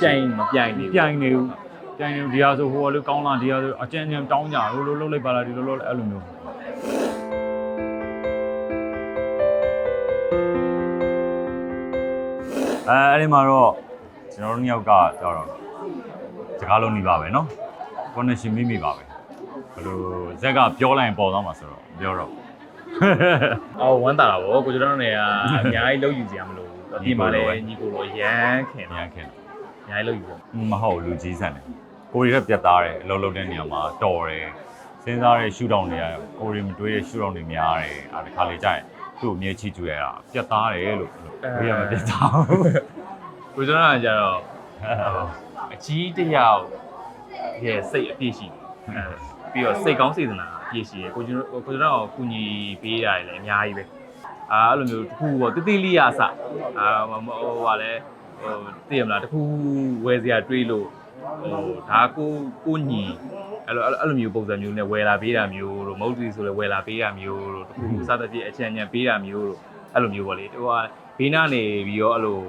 ပြိုင်မပြိုင်နေဘူး ပြိုင်နေဘူးပြိုင်နေဘူးဒီဟာဆိုဟိုကလေးကောင်းလားဒီဟာဆိုအကြံဉာဏ်တောင်းကြလို့လို့လုပ်လိုက်ပါလားဒီလိုလုပ်လိုက်အဲ့လိုမျိုးအဲအဲ့ဒီမှာတော့ကျွန်တော်တို့နှစ်ယောက်ကကြောတော့စကားလုံးနေပါပဲเนาะ connection မိမိပါပဲဘယ်လိုဇက်ကပြောလိုက်ရင်ပေါ်သွားမှာဆိုတော့ပြောတော့ အော်ဝမ်းတာတာဗောကိုကျွန်တော်တို့နေကအများကြီးလုံးယူစရာမလိုဘူးအပြင်မှာလည်းညီကိုလိုရမ်းခင် အ တာ များခင် အများကြီးလုံးယူစရာမဟုတ်လူကြီးဆန်တယ်ကိုရီကပြတ်သားတယ်အလုပ်လုပ်တဲ့နေရာမှာတော်တယ်စဉ်းစားတဲ့ရှူတောင်းတွေကကိုရီမတွေးတဲ့ရှူတောင်းတွေများတယ်အဲတခါလေကြာရင်သူ့အမြဲချီကျူရတာပြတ်သားတယ်လို့ကိုရီကမပြတ်သားဘူးကိုကျွန်တော်ကကြတော့အကြီးတစ်ယောက်ရဲ့စိတ်အပြည့်ရှိတယ်အဲပြီးတော့စိတ်ကောင်းစေတနာအပြည့်ရှိတယ်ကိုကျွန်တော်ကိုကျွန်တော်ကူညီပေးရတယ်လည်းအများကြီးပဲအာအဲ့လိုမျိုးတစ်ခုပေါ့တိတိလေးရအစအာဟိုဟိုဟာလဲ ဟိုသိရမလားတစ်ခုဝယ်စရာတွေးလို့ဟိုဒါကိုကိုညီအဲ့လိုအဲ့လိုမျိုးပုံစံမျိုးနဲ့ဝယ်လာပေးတာမျိုးတို့မဟုတ်ဘူးဆိုလဲဝယ်လာပေးတာမျိုးတို့တစ်ခုစသဖြင့်အချမ်းချမ်းပေးတာမျိုးတို့အဲ့လိုမျိုးပေါ့လေဟိုဟာဘေးနားနေပြီးတော့အဲ့လို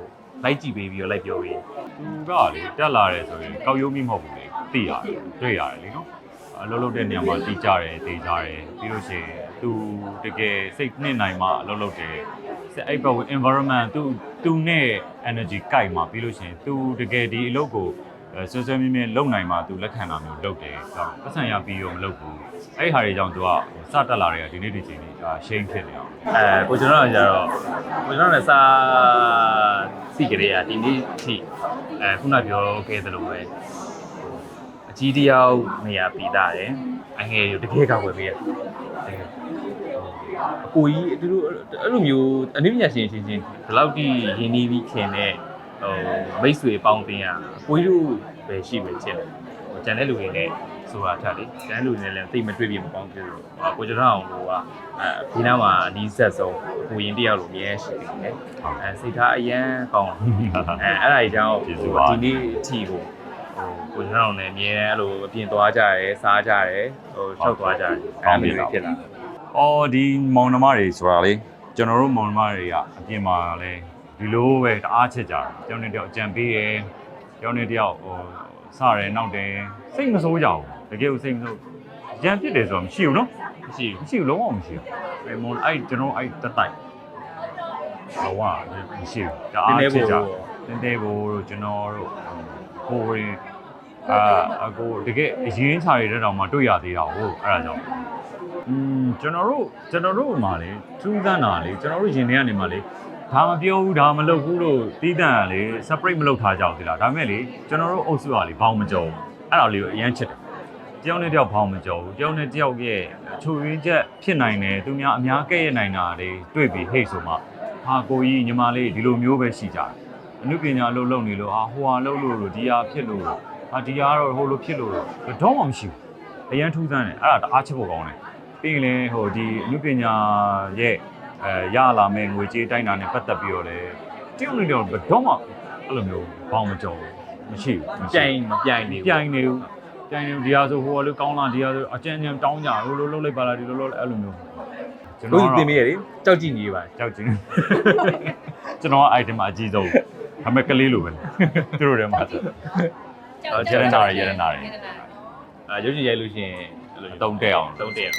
လိုက်ကြည့်ပေးပြီးတော့လိုက်ပြောပေးသူကလေတက်လာတယ်ဆိုရင်ကောက်ရုံးမိမဟုတ်ဘူးလေသိရတယ်တွေ့ရတယ်လေနော်အလုပ်လုပ်တဲ့နေရာမှာတီးကြတယ်တေးကြတယ်ပြီးလို့ရှိရင်သူတကယ်စိတ်နှစ်နိုင်မှအလုပ်လုပ်တယ်စ အဲ့ဘက် environment သူသူနဲ့ energy ကိုက်မှပြီးလို့ရှိရင်သူတကယ်ဒီအလုပ်ကိုဆွဆွမြင်းမြင်းလုပ်နိုင်မှသူလက်ခံတာမျိုးလုပ်တယ်ဆိုတော့ပတ်စံရပြီးရောမလုပ်ဘူးအဲ့ဟာတွေကြောင့်သူကစတက်လာတယ်ဒီနေ့ဒီချိန်ကြီးရှိန်ဖြစ်နေအောင်အဲကိုကျွန်တော်ကကြတော့ကိုကျွန်တော်လည်းစာစီကလေးอ่ะဒီနေ့အထိအဲခုနပြောခဲ့သလိုပဲအကြီးတယောက်နေရာပြီးသားတယ် အငယ်ရတကယ်ကဝယ်ပေးရတကယ်အကိုကြီးအတူတူအဲ့လိုမျိုးအနည်းပညာရှင်ချင်းချင်းဒီလောက်ထိရင်းနှီးပြီးခင်တဲ့ဟိုမိတ်ဆွေပေါင်းတင်ရအကိုကြီးတို့ပဲရှိပဲချင်းတယ်ဟိုကျန်တဲ့လူတွေနဲ့ဆိုတာထက်လေကျန်တဲ့လူတွေနဲ့လည်းသိမတွေ့ပြမပေါင်းပြလို့ဟိုကိုကျွန်တော်အောင်လို့ကအဲဒီနားမှာအနီးဆက်ဆုံးကိုရင်တယောက်လိုအမြဲရှိနေတယ်အဲစိတ်ထားအရန်ကောင်းတယ်အဲအဲ့ဒါကြီးကြောင့်ကျေးဇူးပါဒီနေ့အထိကို ဟိုကိုကျွန်တော်လည်းအမြဲအဲ့လိုအပြင်သွားကြရဲစားကြရဲဟို၆သွားကြရဲအဲ့လိုမျိုးဖြစ်လာတယ်အော်ဒီမောင်နှမတွေဆိုတာလေကျွန်တော်တို့မောင်နှမတွေကအပြင်မှာလဲဒီလိုပဲတအားချက်ကြတယ်တယောက်နဲ့တယောက်အကြံပေးရယ်တယောက်နဲ့တယောက်ဟိုစရဲနောက်တယ်စိတ်မဆိုးကြဘူးတကယ်ကိုစိတ်မဆိုးကြံဖြစ်တယ်ဆိုတော့မရှိဘူးနော်မရှိဘူးမရှိဘူးလုံးဝမရှိဘူးအဲမောင်အဲ့ကျွန်တော်အဲ့တက်တိုက်ဟောဝမရှိဘူးတအားချက်ကြတင်းတဲဘောတို့ကျွန်တော်တို့ကိုရင် အာအကိုတကယ်အရင်ခြာတွေတဲ့တောင်မှတွေ့ရသေးတာဟုတ်အဲ့ဒါကြောင့်อืมကျွန်တော်တို့ကျွန်တော်တို့မှာလေထူးဆန်းတာလေကျွန်တော်တို့ရင်ထဲကနေမှလေဒါမပြောဘူးဒါမလုပ်ဘူးလို့တီးတန့်ကလေ separate မလုပ်ထားကြဘူးဒီလားဒါပေမဲ့လေကျွန်တော်တို့အုပ်စုကလေဘောင်းမကြောဘူးအဲ့ဒါလေးကိုအရင်ချစ်တယ်တယောက်နဲ့တယောက်ဘောင်းမကြောဘူးတယောက်နဲ့တယောက်ရဲ့ချိုရင်းချက်ဖြစ်နိုင်တယ်သူများအများကဲ့ရဲ့နိုင်တာလေတွေ့ပြီးဟိတ်ဆိုမှဟာကိုကြီးညီမလေးဒီလိုမျိုးပဲရှိကြတယ်အနုပညာအလုပ်လုပ်နေလို့ဟာဟိုဟာလုပ်လို့လို့ဒီဟာဖြစ်လို့ ဟာဒီဟာတော့ဟိုလိုဖြစ်လို့တော့မှမရှိဘူးအရင်ထူးဆန်းတယ်အဲ့ဒါတအားချစ်ဖို့ကောင်းတယ်ပြီးရင်လည်းဟိုဒီအနုပညာရဲ့အဲရလာမဲ့ငွေကြေးတိုင်းတာနဲ့ပတ်သက်ပြီးတော့လည်းတယောက်နဲ့တယောက်ဘယ်တော့မှအဲ့လိုမျိုးဘောင်းမကြောဘူးမရှိဘူးမရှိပြိုင်မပြိုင်နေဘူးပြိုင်နေဘူးပြိုင်နေဘူးဒီဟာဆိုဟိုကလေးကောင်းလားဒီဟာဆိုအကြံဉာဏ်တောင်းကြလို့လို့လုပ်လိုက်ပါလားဒီလိုလုပ်လိုက်အဲ့လိုမျိုးကျွန်လို့တော်တင်ပေးရလေကြောက်ကြည့်နေပါကြောက်ချင်းကျွန်တော်က item အကြီးဆုံးဒါပေမဲ့ကလေးလိုပဲသူတို့ထဲမှာဆို ရတနာရရတနာရအဲရုပ်ရှင်ရိုက်လို့ရှိရင်အဲ့လိုအတုံးတက်အောင်တုံးတယ်